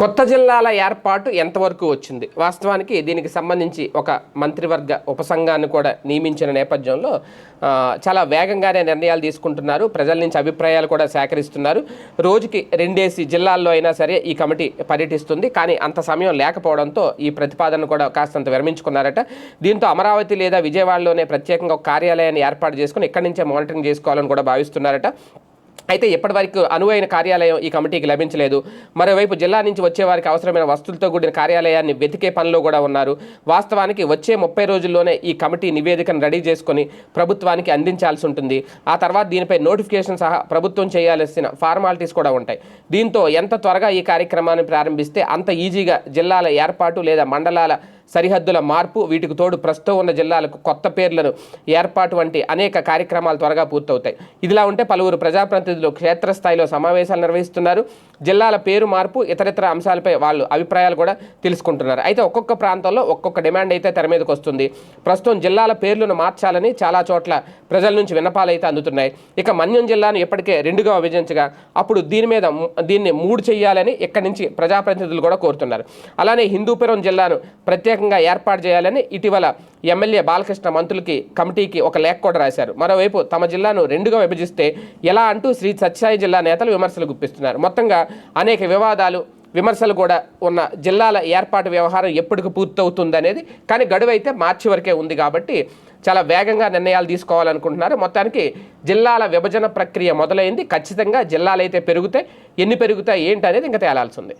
కొత్త జిల్లాల ఏర్పాటు ఎంతవరకు వచ్చింది? వాస్తవానికి దీనికి సంబంధించి ఒక మంత్రివర్గ ఉపసంఘాన్ని కూడా నియమించిన నేపథ్యంలో చాలా వేగంగానే నిర్ణయాలు తీసుకుంటున్నారు. ప్రజల నుంచి అభిప్రాయాలు కూడా సేకరిస్తున్నారు. రోజుకి రెండేసి జిల్లాల్లో అయినా సరే ఈ కమిటీ పర్యటిస్తుంది. కానీ అంత సమయం లేకపోవడంతో ఈ ప్రతిపాదన కూడా కాస్తంత విరమించుకున్నారట. దీంతో అమరావతి లేదా విజయవాడలోనే ప్రత్యేకంగా ఒక కార్యాలయాన్ని ఏర్పాటు చేసుకుని ఇక్కడి నుంచే మానిటరింగ్ చేసుకోవాలని కూడా భావిస్తున్నారట. అయితే ఇప్పటివరకు అనువైన కార్యాలయం ఈ కమిటీకి లభించలేదు. మరోవైపు జిల్లా నుంచి వచ్చే వారికి అవసరమైన వస్తువులతో కూడిన కార్యాలయాన్ని వెతికే పనిలో కూడా ఉన్నారు. వాస్తవానికి వచ్చే ముప్పై రోజుల్లోనే ఈ కమిటీ నివేదికను రెడీ చేసుకొని ప్రభుత్వానికి అందించాల్సి ఉంటుంది. ఆ తర్వాత దీనిపై నోటిఫికేషన్ సహా ప్రభుత్వం చేయాల్సిన ఫార్మాలిటీస్ కూడా ఉంటాయి. దీంతో ఎంత త్వరగా ఈ కార్యక్రమాన్ని ప్రారంభిస్తే అంత ఈజీగా జిల్లాల ఏర్పాటు లేదా మండలాల సరిహద్దుల మార్పు వీటికి తోడు ప్రస్తుతం ఉన్న జిల్లాలకు కొత్త పేర్లను ఏర్పాటు వంటి అనేక కార్యక్రమాలు త్వరగా పూర్తవుతాయి. ఇదిలా ఉంటే పలువురు ప్రజాప్రతినిధులు క్షేత్రస్థాయిలో సమావేశాలు నిర్వహిస్తున్నారు. జిల్లాల పేరు మార్పు ఇతరితర అంశాలపై వాళ్ళు అభిప్రాయాలు కూడా తెలుసుకుంటున్నారు. అయితే ఒక్కొక్క ప్రాంతంలో ఒక్కొక్క డిమాండ్ అయితే తెర మీదకి వస్తుంది. ప్రస్తుతం జిల్లాల పేర్లను మార్చాలని చాలా చోట్ల ప్రజల నుంచి విన్నపాలు అయితే అందుతున్నాయి. ఇక మన్యం జిల్లాను ఇప్పటికే రెండుగా విభజించగా అప్పుడు దీని మీద దీన్ని మూడు చేయాలని ఇక్కడి నుంచి ప్రజాప్రతినిధులు కూడా కోరుతున్నారు. అలానే హిందూపురం జిల్లాను ప్రత్యేకంగా ఏర్పాటు చేయాలని ఇటీవల ఎమ్మెల్యే బాలకృష్ణ మంత్రులకి కమిటీకి ఒక లేఖ కూడా రాశారు. మరోవైపు తమ జిల్లాను రెండుగా విభజిస్తే ఎలా అంటూ శ్రీ సత్యసాయి జిల్లా నేతలు విమర్శలు గుప్పిస్తున్నారు. మొత్తంగా అనేక వివాదాలు విమర్శలు కూడా ఉన్న జిల్లాల ఏర్పాటు వ్యవహారం ఎప్పటికి పూర్తవుతుంది అనేది కానీ గడువు అయితే మార్చి వరకే ఉంది కాబట్టి చాలా వేగంగా నిర్ణయాలు తీసుకోవాలనుకుంటున్నారు. మొత్తానికి జిల్లాల విభజన ప్రక్రియ మొదలైంది. ఖచ్చితంగా జిల్లాలు అయితే పెరుగుతాయి. ఎన్ని పెరుగుతాయి ఏంటి అనేది ఇంకా తేలాల్సి ఉంది.